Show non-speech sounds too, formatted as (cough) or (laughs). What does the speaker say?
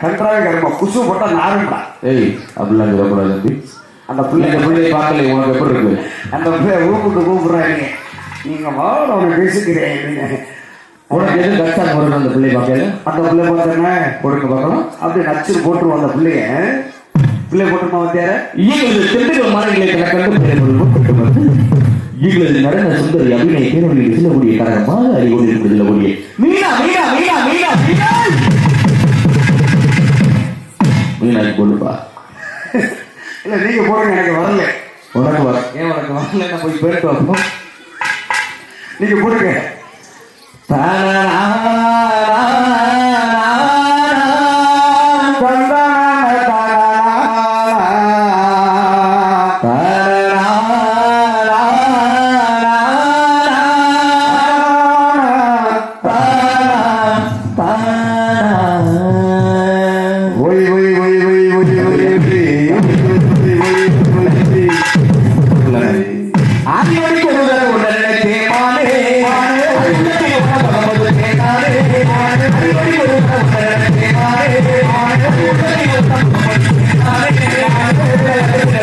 கன்றாவே கருமா. போட்டா நாருண்டா ஏய் அப்படிலாம் சொல்லக்கூடாது தம்பி. அந்த பிள்ளை பிள்ளை இந்த பிள்ளையை பார்க்கல உனக்கு எப்படி இருக்கு? அந்த பிள்ளை ஊப்புட்டு கூப்பிடுறாங்க. நீங்க வாட அவனை பேசிக்கிறேன் உனக்கு எது கஷ்டம் வரும் அந்த பிள்ளை பார்க்கல? அந்த பிள்ளை பார்த்தேன்னா கொடுக்க பார்க்கலாம் அப்படியே நச்சு போட்டுருவோம் அந்த பிள்ளைய. பிள்ளை போட்டுமா வந்தியார ஈகளது திண்டுக்கல் மாநிலங்களை கணக்கண்டு பெயர் வந்து ஈகளது நடன சுந்தரி அபிநய பேரொழியில் செல்லக்கூடிய காரணமாக அறிவுறுத்தி மீனா மீனாய் கொடுப்பா இல்ல நீங்க போடுங்க எனக்கு வரல. உனக்கு வர. ஏன் உனக்கு வரல? நான் போய் போயிட்டு வரணும் நீங்க போடுங்க. தந்தான I'm (laughs)